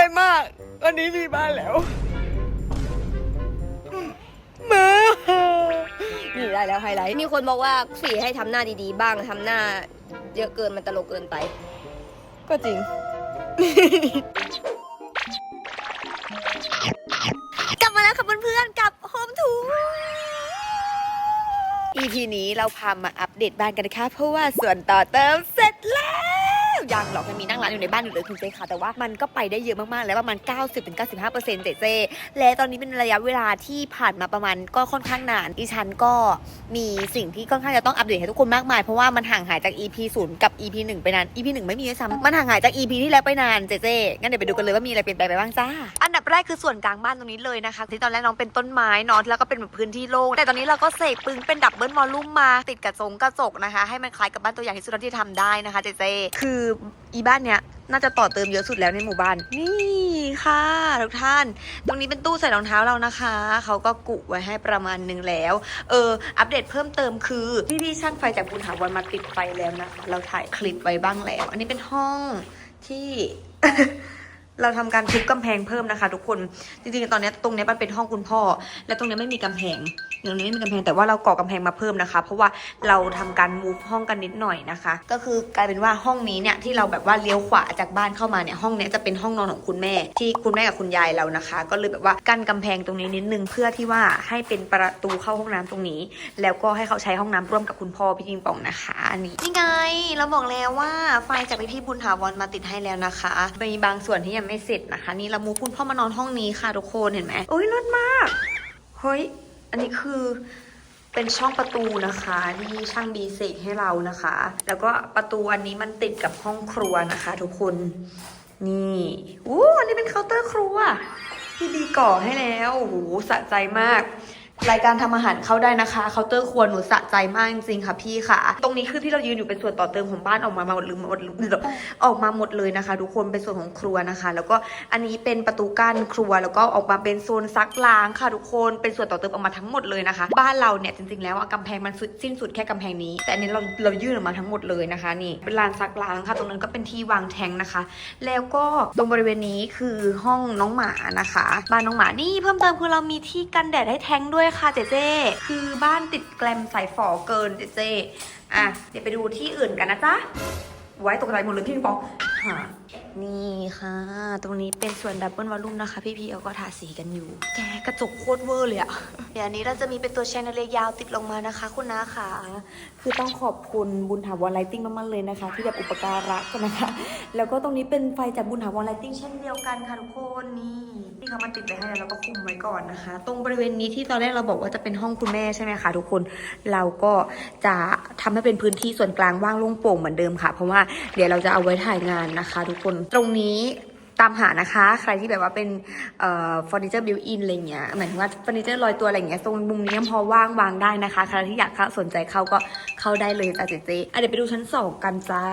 ใจมาก วันนี้มีบ้านแล้วมานี่ได้แล้วไฮไลท์ มีคนบอกว่าฝีให้ทำหน้าดีๆ บ้างทำหน้า เยอะเกินมันตลกเกินไป ก็จริง กลับมาแล้วค่ะเพื่อนๆกับโฮมทู EP นี้เราพามาอัปเดตบ้านกันนะคะ เพราะว่าส่วนต่อเติมเสร็จแล้ว ยังหรอกยังมีนั่งร้านอยู่ในบ้านอยู่เลยคุณเจค่ะ แต่ว่ามันก็ไปได้เยอะมากๆ แล้วประมาณ 90-95%เจเจและตอนนี้เป็นระยะเวลาที่ผ่านมาประมาณก็ค่อนข้างนานดิฉันก็มีสิ่งที่ค่อนข้างจะต้องอัปเดตให้ทุกคนมากมาย เพราะว่ามันห่างหายจาก EP 0กับ EP 1 ไปนาน EP 1 ไม่มีด้วยซ้ำมันห่างหายจาก EP ที่แล้วไปนานเจเจงั้นเดี๋ยวไปดูกันเลยว่ามีอะไรเปลี่ยนแปลงไปบ้างจ้าอันดับแรกคือส่วนกลางบ้านตรงนี้เลยนะคะที่ตอนแรกน้องเป็นต้นไม้เนอะแล้วก็เป็นแบบพื้นที่โล่งแต่ตอนนี้เราก็เสกปึ้งเป็นดับเบิลวอลลุ่มมาติดกับทรงกระจกนะคะ ให้มันคล้ายกับบ้านตัวอย่างที่สุดเท่าที่ทำได้นะคะเจเจคืออีบ้านเนี้ยน่าจะต่อเติมเยอะสุดแล้วในหมู่บ้าน นี่ค่ะทุกท่าน ตรงนี้เป็นตู้ใส่รองเท้าเรานะคะ เขาก็กุไว้ให้ประมาณนึงแล้ว เออ อัปเดตเพิ่มเติมคือพี่พี่ๆช่างไฟจากบุญหาวันมาติดไฟแล้วนะคะ เราถ่ายคลิปไว้บ้างแล้ว อันนี้เป็นห้องที่ เราทำการทุบกำแพงเพิ่มนะคะ ทุกคน จริงๆ ตอนนี้ตรงนี้มันเป็นห้องคุณพ่อ และตรงนี้ไม่มีกำแพงตรงนี้ไม่มีกำแพงแต่ว่าเราก่อกำแพงมาเพิ่มนะคะ เพราะว่าเราทำการมูฟห้องกันนิดหน่อยนะคะ ก็คือกลายเป็นว่าห้องนี้เนี่ยที่เราแบบว่าเลี้ยวขวาจากบ้านเข้ามาเนี่ยห้องนี้จะเป็นห้องนอนของคุณแม่ ที่คุณแม่กับคุณยายเรานะคะ ก็เลยแบบว่ากั้นกำแพงตรงนี้นิดนึงเพื่อที่ว่าให้เป็นประตูเข้าห้องน้ำตรงนี้ แล้วก็ให้เขาใช้ห้องน้ำร่วมกับคุณพ่อพี่จิงป่องนะคะอันนี้นี่ไงเราบอกแล้วว่าไฟจากพี่พี่บุญถาวรมาติดให้แล้วนะคะมีบางส่วนที่ยังไม่เสร็จนะคะ นี่ละมูคุณพ่อมานอนห้องนี้ค่ะทุกคนเห็นไหมโอ้ยรถมากเฮ้ยอันนี้คือเป็นช่องประตูนะคะที่ช่างบีเสกให้เรานะคะ แล้วก็ประตูอันนี้มันติดกับห้องครัวนะคะ ทุกคนนี่อู้อันนี้เป็นเคาน์เตอร์ครัวที่ดีก่อให้แล้วโอ้โหสะใจมาก รายการทำอาหารเข้าได้นะคะเคาน์เตอร์ครัวหนูสะใจมากจริงๆค่ะพี่ค่ะ ตรงนี้คือที่เรายืนอยู่เป็นส่วนต่อเติมของบ้านออกมาหมดเลยหมดเลยออกมาหมดเลยนะคะ ทุกคนเป็นส่วนของครัวนะคะ แล้วก็อันนี้เป็นประตูกั้นครัว แล้วก็ออกมาเป็นโซนซักล้างค่ะทุกคนเป็นส่วนต่อเติมออกมาทั้งหมดเลยนะคะ บ้านเราเนี่ยจริงๆแล้วอะกำแพงมันสุดสิ้นสุดแค่กำแพงนี้ แต่อันนี้เราเรายื่นออกมาทั้งหมดเลยนะคะ นี่เป็นลานซักล้างค่ะ ตรงนั้นก็เป็นที่วางแทงนะคะ แล้วก็ตรงบริเวณนี้คือห้องน้องหมานะคะ บ้านน้องหมานี่เพิ่มเติมคือเรามีที่กันแดดให้แทงด้วยค่ะเจเจคือบ้านติดแกลมสายฝอเกินเจเจอะเดี๋ยวไปดูที่อื่นกันนะจ๊ะไว้ตกใจหมดเลยพี่ปิงปองหานี่ค่ะ ตรงนี้เป็นส่วนดับเบิลวอลลุ่มนะคะ พี่ๆเขาก็ทาสีกันอยู่ แกกระจกโคตรเวอร์เลยอะเดี๋ยวอันนี้เราจะมีเป็นตัวแชนเดอเลียร์ยาวติดลงมานะคะ คุณนาค่ะ คือต้องขอบคุณบุญถาวรไลติ้งมากๆเลยนะคะ ที่แบบอุปการะกันนะคะ แล้วก็ตรงนี้เป็นไฟจากบุญถาวรไลติ้งเช่นเดียวกันค่ะทุกคนนี่ที่เขามาติดไว้ให้แล้วเราก็คุมไว้ก่อนนะคะ ตรงบริเวณนี้ที่ตอนแรกเราบอกว่าจะเป็นห้องคุณแม่ใช่ไหมคะทุกคนเราก็จะทำให้เป็นพื้นที่ส่วนกลางว่างโล่งโปร่งเหมือนเดิมค่ะ เพราะว่าเดี๋ยวเราจะเอาไว้ถ่ายงานนะคะ ทุกคนตรงนี้ตามหานะคะ ใครที่แบบว่าเป็นเอ่อเฟอร์นิเจอร์บิวอินอะไรเงี้ยหมายถึงว่าเฟอร์นิเจอร์ลอยตัวอะไรเงี้ยตรงมุมนี้ยังพอว่างวางได้นะคะ ใครที่อยากเข้าสนใจเข้าก็เข้าได้เลยจ้าเจเจเดี๋ยวไปดูชั้นสองกันจ้า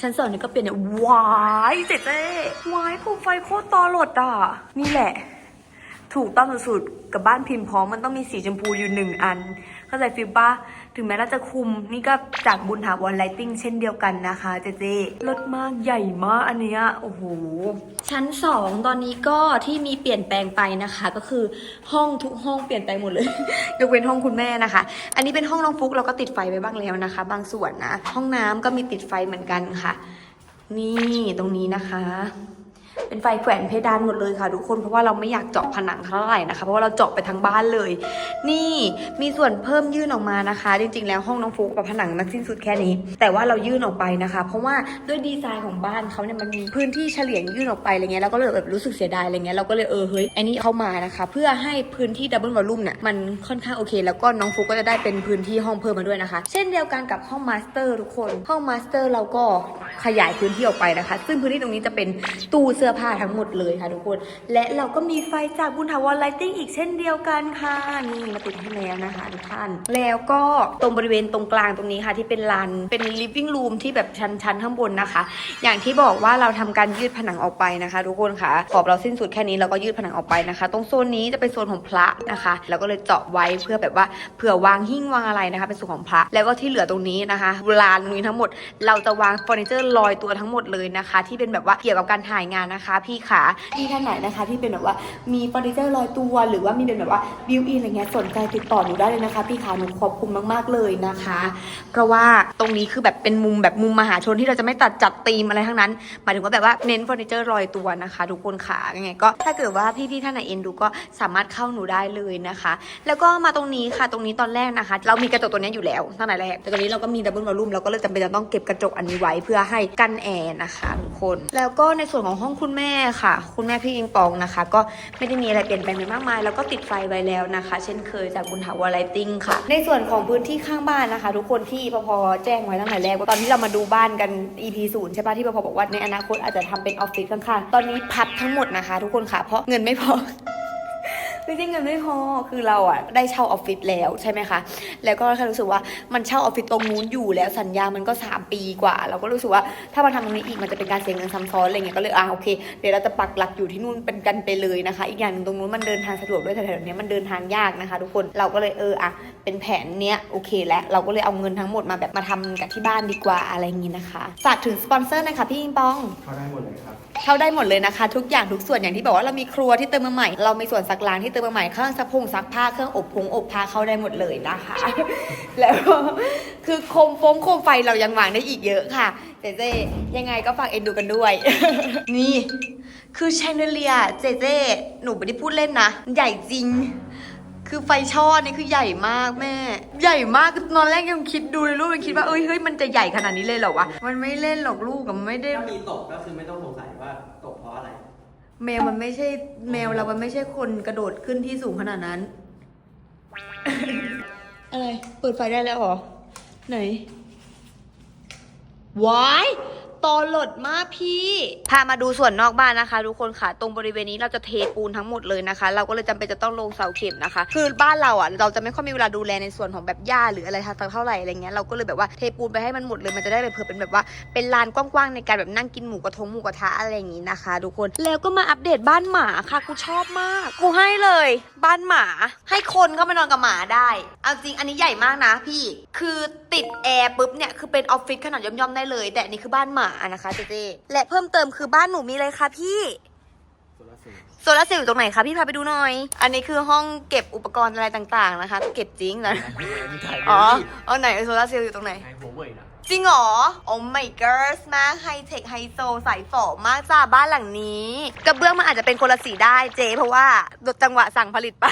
ชั้นสองนี่ก็เป็นเนี่ยวายเจเจวายโคมไฟโคตรตอหลดอะ นี่แหละ ถูกต้องสุดๆกับบ้านพิมพ์พร้อมมันต้องมีสีชมพูอยู่หนึ่งอัน เข้าใจฟิลป้า ถึงแม้เราจะคุมนี่ก็จากบุญถาวรไลติ้งเช่นเดียวกันนะคะเจเจรถมากใหญ่มากอันเนี้ยโอ้โห ชั้นสองตอนนี้ก็ที่มีเปลี่ยนแปลงไปนะคะ ก็คือห้องทุกห้องเปลี่ยนไปหมดเลย ยกเว้นห้องคุณแม่นะคะ อันนี้เป็นห้องน้องฟุกเราก็ติดไฟไปบ้างแล้วนะคะ บางส่วนนะ ห้องน้ำก็มีติดไฟเหมือนกันค่ะ นี่ตรงนี้นะคะ เป็นไฟแขวนเพดานหมดเลยค่ะทุกคนเพราะว่าเราไม่อยากเจาะผนังเท่าไหร่นะคะ เพราะว่าเราเจาะไปทั้งบ้านเลย นี่มีส่วนเพิ่มยื่นออกมานะคะ จริงๆ แล้วห้องน้องฟุกกับผนังมันสิ้นสุดแค่นี้ แต่ว่าเรายื่นออกไปนะคะ เพราะว่าด้วยดีไซน์ของบ้านเขาเนี่ยมันมีพื้นที่เฉลี่ยยื่นออกไปอะไรเงี้ยเราก็เลยแบบรู้สึกเสียดายอะไรเงี้ยเราก็เลยเออเฮ้ยไอ้นี่เข้ามานะคะ เพื่อให้พื้นที่ดับเบิลวอลลุ่มเนี่ยมันค่อนข้างโอเค แล้วก็น้องฟุกก็จะได้เป็นพื้นที่ห้องเพิ่มมาด้วยนะคะ เช่นเดียวกันกับห้องมาสเตอร์ทุกคนห้องมาสเตอร์เราก็ขยายพื้นที่ออกไปนะคะ ซึ่งพื้นที่ตรงนี้จะเป็นตู้เสื้อื้อผ้าทั้งหมดเลยค่ะทุกคน และเราก็มีไฟจากบุญถาวรไลติ้งอีกเช่นเดียวกันค่ะ นี่มาติดให้แล้วนะคะทุกท่าน แล้วก็ตรงบริเวณตรงกลางตรงนี้ค่ะ ที่เป็นลานเป็น living room ที่แบบชั้นๆข้างบนนะคะ อย่างที่บอกว่าเราทำการยืดผนังออกไปนะคะ ทุกคนค่ะขอบเราสิ้นสุดแค่นี้เราก็ยืดผนังออกไปนะคะ ตรงโซนนี้จะเป็นโซนของพระนะคะเราก็เลยเจาะไว้เพื่อแบบว่าเผื่อวางหิ้งวางอะไรนะคะ เป็นส่วนของพระ แล้วก็ที่เหลือตรงนี้นะคะลานตรงนี้ทั้งหมด เราจะวางเฟอร์นิเจอร์ลอยตัวทั้งหมดเลยนะคะ ที่เป็นแบบว่าเกี่ยวกับการถ่ายงานนะนะคะ พี่ขาที่ท่านไหนนะคะ ที่เป็นแบบว่ามีเฟอร์นิเจอร์ลอยตัว หรือว่ามีเป็นแบบว่าบิวอินอะไรเงี้ยสนใจติดต่อหนูได้เลยนะคะ พี่ขาหนูขอบคุณมากๆเลยนะคะ เพราะว่าตรงนี้คือแบบเป็นมุมแบบมุมมหาชนที่เราจะไม่ตัดจัดธีมอะไรทั้งนั้นหมายถึงว่าแบบว่าเน้นเฟอร์นิเจอร์ลอยตัวนะคะ ทุกคนขายังไงก็ถ้าเกิดว่าพี่ๆท่านไหนเอ็นดูก็สามารถเข้าหนูได้เลยนะคะ แล้วก็มาตรงนี้ค่ะตรงนี้ตอนแรกนะคะ เรามีกระจกตัวนี้อยู่แล้วตั้งแต่แรกแต่ตอนนี้เราก็มีดับเบิลวอลลุ่มเราก็เลยจำเป็นจะต้องเก็บกระจกอันนี้ไว้เพื่อให้กันแอร์นะคะทุกคน แล้วก็ในส่วนของห้องคุุณแม่ค่ะ คุณแม่พี่อิงปองนะคะ ก็ไม่ได้มีอะไรเปลี่ยนแปลงไปมากมาย แล้วก็ติดไฟไว้แล้วนะคะ เช่นเคยจากบุญถาวรไลติ้งค่ะ ในส่วนของพื้นที่ข้างบ้านนะคะ ทุกคนที่พอพอแจ้งไว้ตั้งแต่แรกว่าตอนที่เรามาดูบ้านกัน EP ศูนย์ใช่ปะที่พอพอบอกว่าในอนาคตอาจจะทำเป็นออฟฟิศข้างๆตอนนี้พับทั้งหมดนะคะ ทุกคนค่ะเพราะเงินไม่พอ ไม่ใช่เงินไม่พอคือเราอะได้เช่าออฟฟิศแล้วใช่ไหมคะ แล้วก็แค่รู้สึกว่ามันเช่าออฟฟิศตรงนู้นอยู่แล้วสัญญามันก็ 3 ปีกว่า เราก็รู้สึกว่าถ้ามาทำตรงนี้อีกมันจะเป็นการเสียเงินซ้ำซ้อนอะไรเงี้ยก็เลยอ่าโอเคเดี๋ยวเราจะปักหลักอยู่ที่นู่นเป็นกันไปเลยนะคะ อีกอย่างหนึ่งตรงนู้นมันเดินทางสะดวกด้วยแต่แถวๆนี้มันเดินทางยากนะคะ ทุกคนเราก็เลยเอออะเป็นแผนเนี้ยโอเคแล้วเราก็เลยเอาเงินทั้งหมดมาแบบมาทำกับที่บ้านดีกว่าอะไรอย่างงี้นะคะ ฝากถึงสปอนเซอร์นะคะพี่อิงปอง เข้าได้หมดเลยครับเข้าได้หมดเลยนะคะ ทุกอย่างทุกส่วนอย่างที่บอกว่าเรามีครัวที่เติมมาใหม่ เรามีส่วนซักล้างที่เติมมาใหม่เครื่องซักผงซักผ้าเครื่องอบผงอบผ้าเข้าได้หมดเลยนะคะ แล้วคือโคมฟงโคมไฟเรายังวางได้อีกเยอะค่ะเจเจยังไงก็ฝากเอ็นดูกันด้วย นี่ คือแชนเดเลียเจเจหนูไม่ได้พูดเล่นนะ ใหญ่จริงคือไฟช่อนี่คือใหญ่มากแม่ ใหญ่มากตอนแรกยังคิดดูเลยลูกยังคิดว่าเอ้ยเฮ้ยมันจะใหญ่ขนาดนี้เลยเหรอวะมันไม่เล่นหรอกลูกมันไม่ได้ถ้ามีตกก็คือไม่ต้องสงสัย ราะอะไร แมวมันไม่ใช่แมวเรา มันไม่ใช่คนกระโดดขึ้นที่สูงขนาดนั้น อะไร เปิดไฟได้แล้วเหรอ ไหนวาย ตอหลดมากพี่ พามาดูส่วนนอกบ้านนะคะ ทุกคนค่ะ ตรงบริเวณนี้เราจะเทปูนทั้งหมดเลยนะคะ เราก็เลยจำเป็นจะต้องลงเสาเข็มนะคะ คือบ้านเราอะเราจะไม่ค่อยมีเวลาดูแลในส่วนของแบบหญ้าหรืออะไรทัดเท่าไหร่อะไรเงี้ยเราก็เลยแบบว่าเทปูนไปให้มันหมดเลยมันจะได้แบบเผื่อเป็นแบบว่าเป็นลานกว้างๆในการแบบนั่งกินหมูกระทงหมูกระทะอะไรอย่างงี้นะคะ ทุกคนแล้วก็มาอัปเดตบ้านหมาค่ะกูชอบมาก กูให้เลย บ้านหมา ให้คนเข้ามานอนกับหมาได้เอาจริงอันนี้ใหญ่มากนะพี่ คือติดแอร์ปุ๊บเนี่ยคือเป็นออฟฟิศขนาดย่อมๆได้เลย แต่อันนี้คือบ้านหมานะคะเจเจและเพิ่มเติมคือบ้านหนูมีอะไรคะพี่ โซลาร์เซลล์โซลาร์เซลล์อยู่ตรงไหนคะพี่พาไปดูหน่อย อันนี้คือห้องเก็บอุปกรณ์อะไรต่างๆนะคะ เก็บจริงนะ ถ่ายอ๋อ เอาไหนโซลาร์เซลล์อยู่ตรงไหน ถ่ายหัวเว่ยนะ จริงเหรอ โอ้ my girls มากไฮเทคไฮโซสายฝอมากจ้าบ้านหลังนี้กระเบื้องมันอาจจะเป็นคนละสีได้เจ๊เพราะว่าจังหวะสั่งผลิตไป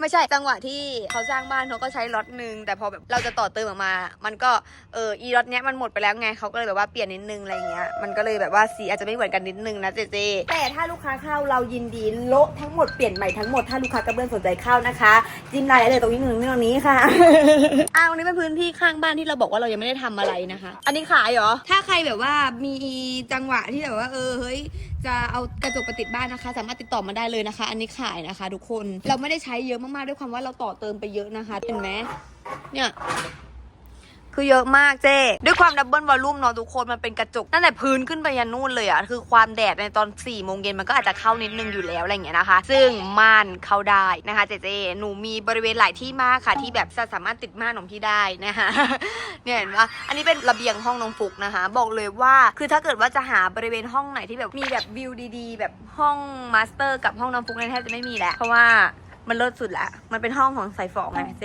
ไม่ใช่จังหวะที่เขาสร้างบ้านเขาก็ใช้ล็อตหนึ่งแต่พอแบบเราจะต่อเติมออกมา มันก็เอออีล็อตเนี้ยมันหมดไปแล้วไงเขาก็เลยแบบว่าเปลี่ยนนิดนึงอะไรเงี้ยมันก็เลยแบบว่าสีอาจจะไม่เหมือนกันนิดนึงนะเจเจแต่ถ้าลูกค้าเข้าเรายินดีโละทั้งหมดเปลี่ยนใหม่ทั้งหมดถ้าลูกค้ากระเบื้องสนใจเข้านะคะจิ้มไลน์ได้เลยตรงนี้หนึ่งตรงนี้ค่ะอ้าวนี่เป็นพื้นที่ข้างบ้านที่เราบอกว่าเรายังไม่ได้ทำอะไรนะคะ อันนี้ขายเหรอ ถ้าใครแบบว่ามีจังหวะที่แบบว่าเออเฮ้ยจะเอากระจกไปติดบ้านนะคะ สามารถติดต่อมาได้เลยนะคะ อันนี้ขายนะคะ ทุกคนเราไม่ได้ใช้เยอะมากๆด้วยความว่าเราต่อเติมไปเยอะนะคะเห็นไหมเนี่ย คือเยอะมากเจ้ ด้วยความดับเบิลวอลลุ่มเนาะทุกคนมันเป็นกระจกตั้งแต่พื้นขึ้นไปยันนู่นเลยอะคือความแดดในตอน4ี่โมงเย็นมันก็อาจจะเข้านิดนึงอยู่แล้วอะไรเงี้ยนะคะ ซึ่งม่านเข้าได้นะคะเจเจหนูมีบริเวณหลายที่มากค่ะ ที่แบบจะสามารถติดม่านของพี่ได้นะคะเนี่ยเห็นว่าอันนี้เป็นระเบียงห้องน้องฟุกนะคะ บอกเลยว่าคือถ้าเกิดว่าจะหาบริเวณห้องไหนที่แบบมีแบบวิวดีๆ แบบห้องมาสเตอร์ กับห้องน้องฟุกเนี่ยแทบจะไม่มีแล้วเพราะว่ามันเลิศสุดล้วมันเป็นห้องของสายฝองไงเจ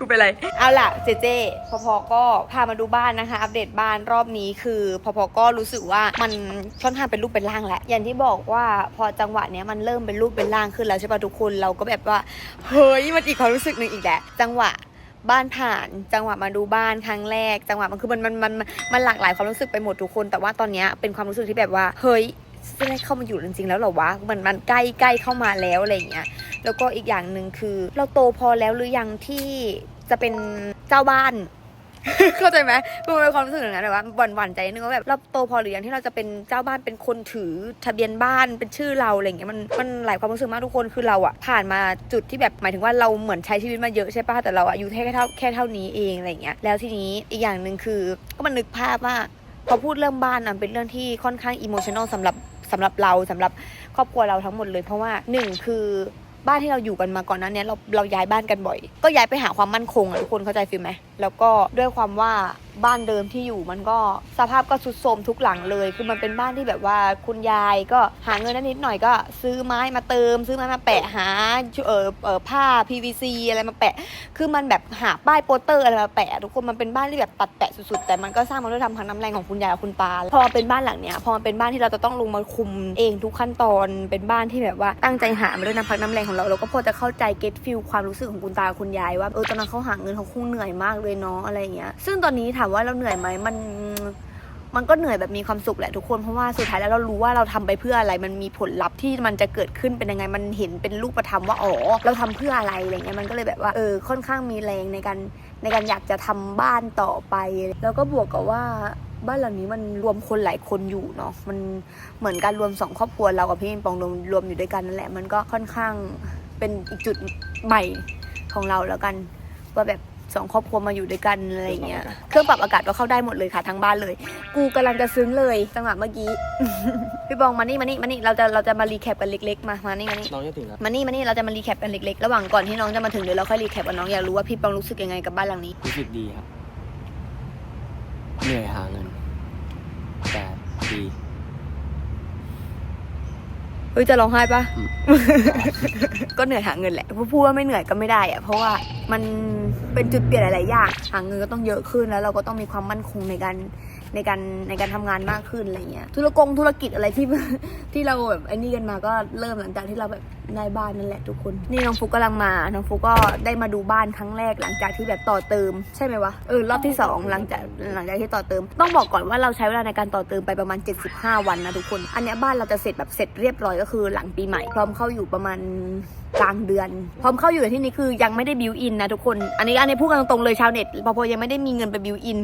กูเป็นไร เอาล่ะเจเจพอพอก็พามาดูบ้านนะคะ อัปเดตบ้านรอบนี้คือพอพอก็รู้สึกว่ามันค่อนข้างเป็นรูปเป็นร่างแหล้วอย่างที่บอกว่าพอจังหวะเนี้ยมันเริ่มเป็นรูปเป็นร่างขึ้นแล้วใช่ป่ะทุกคนเราก็แบบว่าเฮ้ยมันอีกความรู้สึกหนึ่งอีกแหละจังหวะบ้านผ่านจังหวะมาดูบ้านครั้งแรก จังหวะมันคือมันมันมันมันหลากหลายความรู้สึกไปหมดทุกคน แต่ว่าตอนนี้เป็นความรู้สึกที่แบบว่าเฮ้ย จะได้เข้ามาอยู่จริงๆแล้วหรอวะมันมันใกล้ใกล้เข้ามาแล้วอะไรอย่างเงี้ยแล้วก็อีกอย่างหนึ่งคือ เราโตพอแล้วหรือยังที่จะเป็นเจ้าบ้านเข้าใจไหมมันเป็นความรู้สึกอย่างนั้นแบบว่าหวั่นหวั่นๆใจนึงว่าแบบเราโตพอหรือยังที่เราจะเป็นเจ้าบ้านเป็นคนถือทะเบียนบ้านเป็นชื่อเราอะไรเงี้ยมันมันหลายความรู้สึกมากทุกคนคือเราอะผ่านมาจุดที่แบบหมายถึงว่าเราเหมือนใช้ชีวิตมาเยอะใช่ปะแต่เราอายุแค่แค่เท่าแค่เท่านี้เองอะไรอย่างเงี้ยแล้วทีนี้อีกอย่างหนึ่งคือก็มันนึกภาพว่า พอพูดเรื่องบ้านอะเป็นเรื่องที่ค่อนข้างอิโมชันอลสำหรับสำหรับเราสำหรับครอบครัวเราทั้งหมดเลย เพราะว่าหนึ่งคือบ้านที่เราอยู่กันมาก่อนนั้นเนี้ยเราเราย้ายบ้านกันบ่อย ก็ย้ายไปหาความมั่นคงอะทุกคนเข้าใจฟิลไหมแล้วก็ด้วยความว่า บ้านเดิมที่อยู่มันก็สภาพก็ทรุดโทรมทุกหลังเลย คือมันเป็นบ้านที่แบบว่าคุณยายก็หาเงินนิดหน่อยก็ซื้อไม้มาเติม ซื้อไม้มาแปะหาเออเออผ้า PVC อะไรมาแปะ คือมันแบบหาป้ายโปสเตอร์อะไรมาแปะ ทุกคนมันเป็นบ้านที่แบบตัดแปะสุดๆ แต่มันก็สร้างมาด้วยทำพังน้ำแรงของคุณยายกับคุณตาพอเป็นบ้านหลังเนี้ยพอมันเป็นบ้านที่เราจะต้องลงมาคุมเองทุกขั้นตอนเป็นบ้านที่แบบว่าตั้งใจหามาด้วยน้ำพักน้ำแรงของเราเราก็พอจะเข้าใจเก็ตฟิลความรู้สึกของคุณตาคุณยายว่าเออตอนนั้นเขาหาเงินเขาคงเหนื่อยมากเลยเนาะอะไรอย่างเงี้ยซึ่งตอนนี้ถามว่าเราเหนื่อยไหมมันมันก็เหนื่อยแบบมีความสุขแหละทุกคนเพราะว่าสุดท้ายแล้วเรารู้ว่าเราทำไปเพื่ออะไรมันมีผลลัพธ์ที่มันจะเกิดขึ้นเป็นยังไงมันเห็นเป็นรูปธรรมว่าอ๋อเราทำเพื่ออะไรอะไรเงี้ยมันก็เลยแบบว่าเออค่อนข้างมีแรงในการในการอยากจะทำบ้านต่อไป แล้วก็บวกกับว่าบ้านหลังนี้มันรวมคนหลายคนอยู่เนาะมันเหมือนการรวมสองครอบครัวเรากับพี่ปิงปองรวมรวมอยู่ด้วยกันนั่นแหละมันก็ค่อนข้างเป็นอีกจุดใหม่ของเราแล้วกันว่าแบบ สองครอบครัวมาอยู่ด้วยกันอะไรอย่างเงี้ยเครื่องปรับอากาศก็เข้าได้หมดเลยค่ะทั้งบ้านเลย กูกำลังจะซึ้งเลยจังหวะเมื่อกี้พี่บองมานี่มานี่มานี่เราจะเราจะมารีแคปกันเล็กๆมามานี่มานี่น้องจะถึงแล้วมานี่มานี่เราจะมารีแคปกันเล็กๆระหว่างก่อนที่น้องจะมาถึงเดี๋ยวเราค่อยรีแคปกันน้องอยากรู้ว่าพี่ปองรู้สึกยังไงกับบ้านหลังนี้รู้สึกดีครับเหนื่อยหาเงินแต่ดี เฮ้ยจะร้องไห้ปะ ก็เหนื่อยหาเงินแหละพูดพูดว่าไม่เหนื่อยก็ไม่ได้อะเพราะว่ามันเป็นจุดเปลี่ยนหลายๆอย่างหาเงินก็ต้องเยอะขึ้นแล้วเราก็ต้องมีความมั่นคงในการในการในการทำงานมากขึ้นอะไรเงี้ยธุรกงธุรกิจอะไรที่ที่เราแบบไอ้นี่กันมาก็เริ่มหลังจากที่เราแบบ ได้บ้านนั่นแหละทุกคน นี่น้องฟุกกำลังมา น้องฟุกก็ได้มาดูบ้านครั้งแรกหลังจากที่แบบต่อเติม ใช่ไหมวะ เออรอบที่สองหลังจากหลังจากที่ต่อเติม ต้องบอกก่อนว่าเราใช้เวลาในการต่อเติมไปประมาณ 75 วันนะทุกคน อันเนี้ยบ้านเราจะเสร็จแบบเสร็จเรียบร้อยก็คือหลังปีใหม่ พร้อมเข้าอยู่ประมาณกลางเดือน พร้อมเข้าอยู่ในที่นี้คือยังไม่ได้บิวอินนะทุกคน อันนี้อันนี้พูดกันตรงๆเลยชาวเน็ตพอพอยังไม่ได้มีเงินไปบิวอิน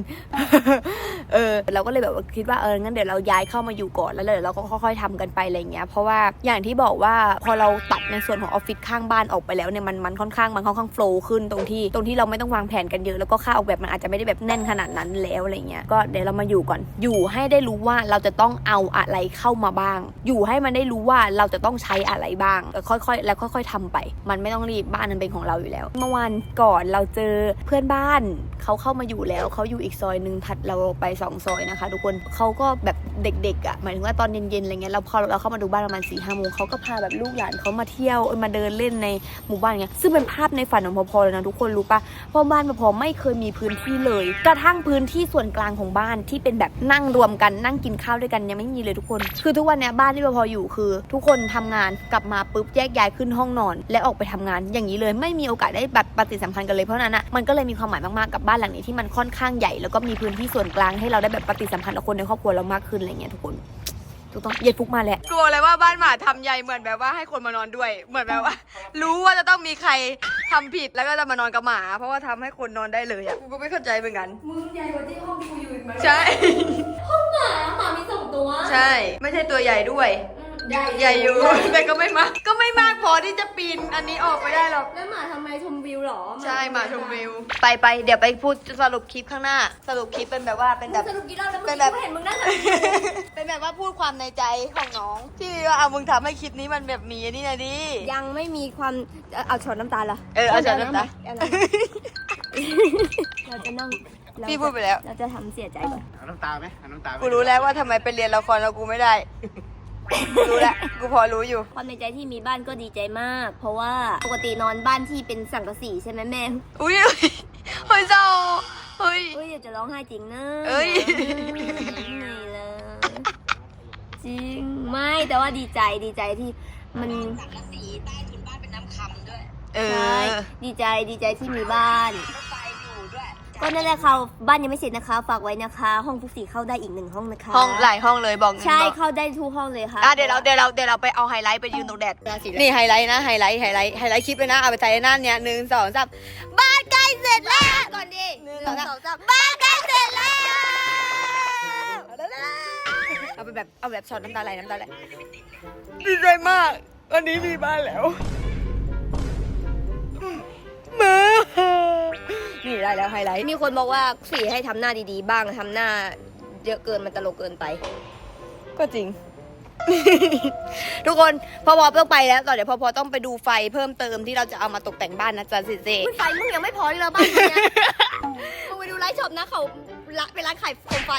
เออเราก็เลยแบบว่าคิดว่าเอองั้นเดี๋ยวเราย้ายเข้ามาอยู่ก่อนแล้วเดี๋ยวเราก็ค่อยๆทำกันไปอะไรอย่างเงี้ย เพราะว่าอย่างที่บอกว่าพอเราตัดในส่วนของออฟฟิศข้างบ้านออกไปแล้วเนี่ยมันมันค่อนข้างมันค่อนข้างโฟล์ขึ้นตรงที่ตรงที่เราไม่ต้องวางแผนกันเยอะแล้วก็ค่าออกแบบมันอาจจะไม่ได้แบบแน่นขนาดนั้นแล้วอะไรเงี้ยก็เดี๋ยวเรามาอยู่ก่อน อยู่ให้ได้รู้ว่าเราจะต้องเอาอะไรเข้ามาบ้าง อยู่ให้มันได้รู้ว่าเราจะต้องใช้อะไรบ้างแล้วค่อยๆ แล้วค่อย ๆทำไป มันไม่ต้องรีบบ้านนั้นเป็นของเราอยู่แล้ว เมื่อวานก่อนเราเจอเพื่อนบ้านเขาเข้ามาอยู่แล้วเขาอยู่อีกซอยหนึ่งถัดเราไปสองซอยนะคะ ทุกคนเขาก็แบบเด็กๆอะหมายถึงว่าตอนเย็นๆอะไรเงี้ยเราพอเราเข้ามาดูบ้านประมาณสี่ห้าโมงเขาก็พาแบบลูกหลานเขามาเที่ยวเออมาเดินเล่นในหมู่บ้านเงี้ยซึ่งเป็นภาพในฝันของพอพอเลยนะทุกคนรู้ปะเพราะบ้านพอพอไม่เคยมีพื้นที่เลย กระทั่งพื้นที่ส่วนกลางของบ้านที่เป็นแบบนั่งรวมกันนั่งกินข้าวด้วยกันยังไม่มีเลยทุกคน คือทุกวันเนี้ยบ้านที่พอพออยู่คือ ทุกคนทำงานกลับมาปุ๊บแยกย้ายขึ้นห้องนอน และออกไปทำงานอย่างนี้เลยไม่มีโอกาสได้แบบปฏิสัมพันธ์กันเลยเพราะฉะนั้นอะมันก็เลยมีความหมายมากๆกับบ้านหลังนี้ที่มันค่อนข้างใหญ่แล้วก็มีพื้นที่ส่วนกลางให้เราได้แบบปฏิสัมพันธ์กับคนในครอบครัวเรามากขึ้นอะไรเงี้ยทุกคน ถูกต้องเย็ดฟุกมาแหละ กลัวเลยว่าบ้านหมาทำใหญ่เหมือนแบบว่าให้คนมานอนด้วย เหมือนแบบว่า รู้ว่าจะต้องมีใครทำผิดแล้วก็จะมานอนกับหมา เพราะว่าทำให้คนนอนได้เลยอะกูก็ไม่เข้าใจเหมือนกัน มึงใหญ่กว่าที่ห้องกูอยู่อีกไหมใช่หมาหมามีสองตัวใช่ ไม่ใช่ตัวใหญ่ด้วยใหญ่ ใหญ่อยู่แต่ก็ไม่มากก็ไม่มากพอที่จะปีนอันนี้ออกไปได้หรอก แล้วหมาทำไมชมวิวหรอใช่หมาชมวิว ไปไปเดี๋ยวไปพูดสรุปคลิปข้างหน้า สรุปคลิปเป็นแบบว่าเป็นมึแบงบสรุปกี่รอบแล้วเป็เมื่นอแบบกี้กูเห็นมึงนั่งเป็นแบบว่าพูดความในใจของน้อง ที่ว่าเอามึงทำให้คลิปนี้มันแบบมีอันนี่นะดิ ยังไม่มีความเอาช็อตน้ำตาลเหรอเออเอาช็อตน้ำตาล เอน้ำเราจะนั่งเราพี่พูดไปแล้ว เราจะทำเสียใจก่อน เอาน้ำตาไหมเอาน้ำตาไหมกูรู้แล้วว่าทำไมไปเรียนละครแล้วกูไม่ได้กู รู้แล้วกูพอรู้อยู่ ความในใจที่มีบ้านก็ดีใจมาก เพราะว่าปกตินอนบ้านที่เป็นสังกะสีใช่ไหมแม่ อุ้ยเฮ้ยเจ้าเฮ้ยเฮ้ยเดี๋ยวจะร้องไห้จริงนะเอ้ยไม่เลยจริง ไม่แต่ว่าดีใจดีใจที่มันเอใช่อดีใจดีใจที่มีบ้าน ก็นั่นแหละค่ะบ้านยังไม่เสร็จนะคะ ฝากไว้นะคะ ห้องฟุกสีเข้าได้อีกหนึ่งห้องนะคะห้องหลายห้องเลยบอกใช่บอกเข้าได้ทุกห้องเลยค่ะอะเดี๋ยวเราเดี๋ยวเราเดี๋ยวเราไปเอาไฮไลท์ไปยืนตรงแดดนี่ไฮไลท์นะไฮไลท์ไฮไลท์ไฮไลท์คลิปเลยนะเอาไปใส่ในหน้าเนี้ยหนึ่งสองสามบ้านใกล้เสร็จแล้วก่อนดิหนึ่งสองสามบ้านใกล้เสร็จแล้วเอาไปแบบเอาแบบช็อตน้ำตาไหลน้ำตาไหลดีใจมากวันนี้มีบ้านแล้ว ได้แล้วไฮไลท์ มีคนบอกว่าสีให้ทำหน้าดีๆ บ้างทำหน้าเยอะเกินมันตลกเกินไป ก็จริง ทุกคนพอพอต้องไปแล้วต่อเดี๋ยวพอพอต้องไปดูไฟเพิ่มเติมที่เราจะเอามาตกแต่งบ้านนะจ๊ะเจเจคุณไฟมึงยังไม่พอเลยเหรอบ้านมึงเนี่ย มึงไปดูไลฟ์ช็อปนะเขาละเป็นร้านขายโคมไฟ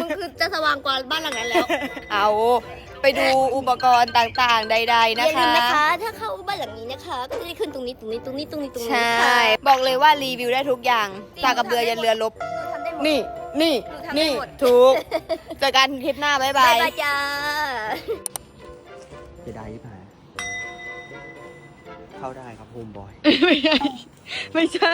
มึงคือจะสว่างกว่าบ้านหลังนั้นแล้ว เอา ไปดูอุปกรณ์ต่างๆ ใดๆอนะย่าลืคะ มนะคะ ถ้าเข้าบ้านหลังนี้นะคะ ก็จะได้ขึ้นตรงนี้ตรงนี้ตรงนี้ตรงนี้ตรงนี้ใช่ ค่ะบอกเลยว่ารีวิวได้ทุกอย่างสากกับเรือยันเรือลบหนูทำได้หมด นี่ นี่ หนูทำได้นี่ หมด ถูก เจอกันคลิปหน้า บ๊ายบาบายย บายจ้าจะได้ไหมเข้าได้ครับโฮมบอย ไม่ใช่